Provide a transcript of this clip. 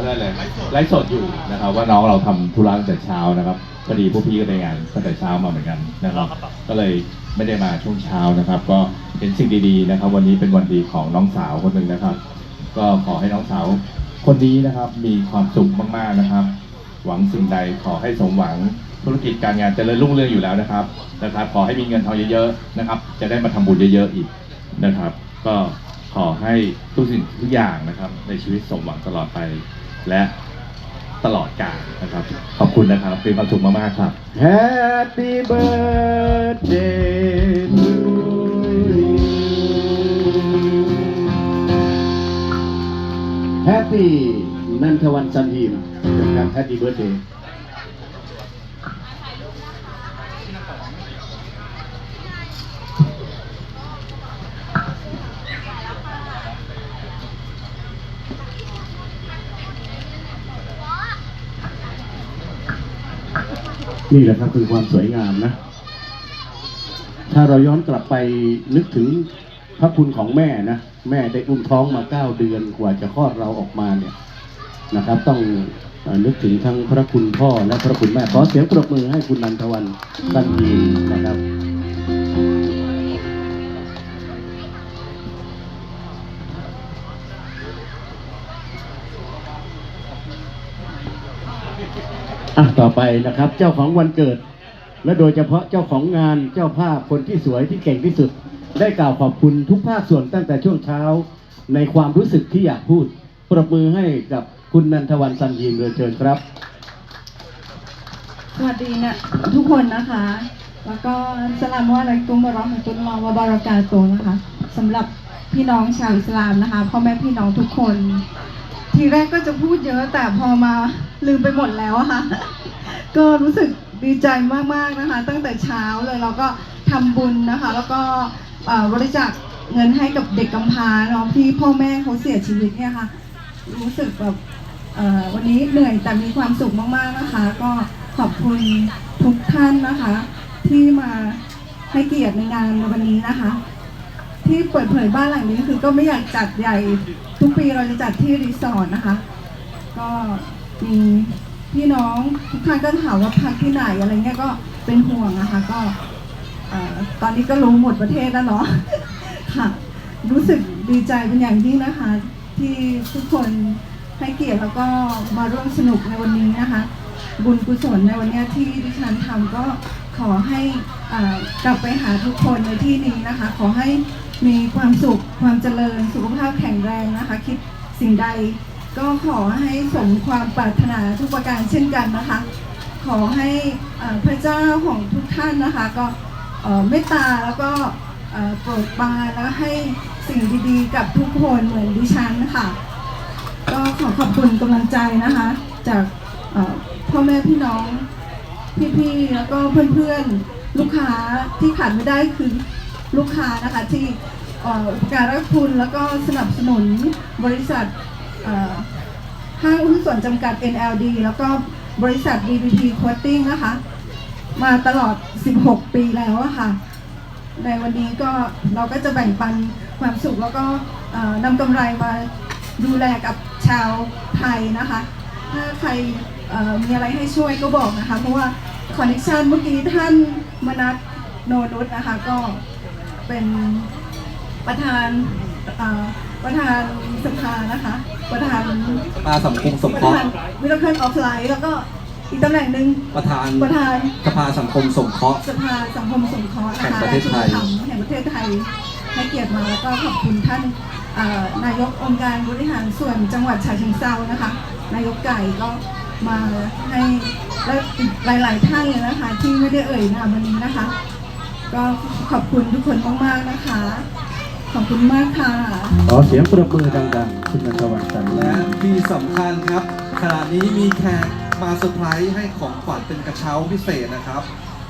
เขาเรียกอะไรไลฟ์สดอยู่นะครับ ว่าน้องเราทำธุระตั้งแต่เช้านะครับพอดีพวกพี่ก็ไปงานตั้งแต่เช้ามาเหมือนกันนะครับ ก็เลยไม่ได้มาช่วงเช้านะครับ ก็เห็นสิ่งดีๆนะครับ วันนี้เป็นวันดีของน้องสาวคนหนึ่งนะครับ ก็ขอให้น้องสาวคนนี้นะครับมีความสุขมากๆนะครับ หวังสิ่งใดขอให้สมหวังธุรกิจการงานเจริญรุ่งเรืองอยู่แล้วนะครับนะครับ ขอให้มีเงินทองเยอะๆนะครับ จะได้มาทำบุญเยอะๆอีกนะครับ ก็ขอให้ทุกสิ่งทุกอย่างนะครับ ในชีวิตสมหวังตลอดไป และตลอดกาลนะครับ ขอบคุณนะครับเป็นความสุขมาก ๆ ครับ Happy birthday to you Happy นันทวันสันทีมนะครับ Happy birthday นี่แหละครับคือความสวยงามนะ ถ้าเราย้อนกลับไปนึกถึงพระคุณของแม่นะ แม่ได้อุ้มท้องมาเก้าเดือนกว่าจะคลอดเราออกมาเนี่ยนะครับ ต้องนึกถึงทั้งพระคุณพ่อและพระคุณแม่ขอเสียงปรบมือให้คุณนันทวันตันยีนะครับ อะต่อไปนะครับ เจ้าของวันเกิด และโดยเฉพาะเจ้าของงานเจ้าภาพคนที่สวยที่เก่งที่สุด ได้กล่าวขอบคุณทุกภาคส่วนตั้งแต่ช่วงเช้า ในความรู้สึกที่อยากพูด ปรบมือให้กับคุณนันทวันสันยีนเรียนเชิญครับ สวัสดีนะทุกคนนะคะ แล้วก็สลามว่าอะไรกุมบารอมตุลลอวะบารากาโตนะคะสำหรับพี่น้องชาวอิสลามนะคะพ่อแม่พี่น้องทุกคน ทีแรกก็จะพูดเยอะแต่พอมาลืมไปหมดแล้วอะค่ะ ก็รู้สึกดีใจมากๆนะคะ ตั้งแต่เช้าเลยเราก็ทำบุญนะคะ แล้วก็บริจาคเงินให้กับเด็กกำพร้าเนาะที่พ่อแม่เขาเสียชีวิตเนี่ยค่ะ รู้สึกแบบวันนี้เหนื่อยแต่มีความสุขมากๆนะคะ ก็ขอบคุณทุกท่านนะคะ ที่มาให้เกียรติในงานในวันนี้นะคะ ที่เปิดเผยบ้านหลังนี้คือก็ไม่อยากจัดใหญ่ ทุกปีเราจะจัดที่รีสอร์ทนะคะ ก็มีพี่น้องทุกท่านก็ถามว่าพักที่ไหนอะไรเงี้ยก็เป็นห่วงนะคะ ก็ตอนนี้ก็รู้หมดประเทศแล้วเนาะค่ะ รู้สึกดีใจเป็นอย่างยิ่งนะคะ ที่ทุกคนให้เกียรติแล้วก็มาร่วมสนุกในวันนี้นะคะ บุญกุศลในวันนี้ที่ดิฉันทำก็ ขอให้กลับไปหาทุกคนในที่นี้นะคะ ขอให้มีความสุขความเจริญสุขภาพแข็งแรงนะคะ คิดสิ่งใดก็ขอให้สมความปรารถนาทุกประการเช่นกันนะคะ ขอให้พระเจ้าของทุกท่านนะคะ ก็เมตตาแล้วก็เอ่อโปรดปานแล้วให้สิ่งดีๆ กับทุกคนเหมือนดิฉันค่ะ ก็ขอขอบคุณกำลังใจนะคะ จากพ่อแม่พี่น้อง พี่ๆแล้วก็เพื่อนๆลูกค้าที่ขาดไม่ได้คือลูกค้านะคะที่อุปการะคุณแล้วก็สนับสนุนบริษัทห้างหุ้นส่วนจำกัด NLD แล้วก็บริษัท BBP Coating นะคะ มาตลอด 16 ปีแล้วอะค่ะ ในวันนี้ก็เราก็จะแบ่งปันความสุขแล้วก็นำกำไรมาดูแลกับชาวไทยนะคะ ถ้าใครมีอะไรให้ช่วยก็บอกนะคะ เพราะว่า คอนเนคชันเมื่อกี้ท่านมนัทโนนุษนะคะก็เป็นประธานเอ่อประธานสภานะคะ ประธานสภาสังคมสงประเคราะธานห์วิลเคิลออฟไลน์แล้วก็อีกตำแหน่งหนึ่งประธานประธานสภาสังคมสงเคราะห์ สภาสังคมสงเคราะห์นะคะแห่งประเทศไทย และชุมชนแห่งประเทศไทยให้เกียรติมาแล้วก็ขอบคุณท่านเอ่อนายกองค์การบริหารส่วนจังหวัดฉะเชิงเทรานะคะ นายกไก่ก็มาให้ และอีกหลาย ๆ ท่านเลยนะคะ ที่ไม่ได้เอ่ยนามวันนี้นะคะ ก็ขอบคุณทุกคนมาก ๆ นะคะ ขอบคุณมากค่ะขอเสียงปรบมือดังๆคุณนันทวันสันยีและที่สำคัญครับขณะนี้มีแขกมาเซอร์ไพรส์ให้ของขวัญเป็นกระเช้าพิเศษนะครับ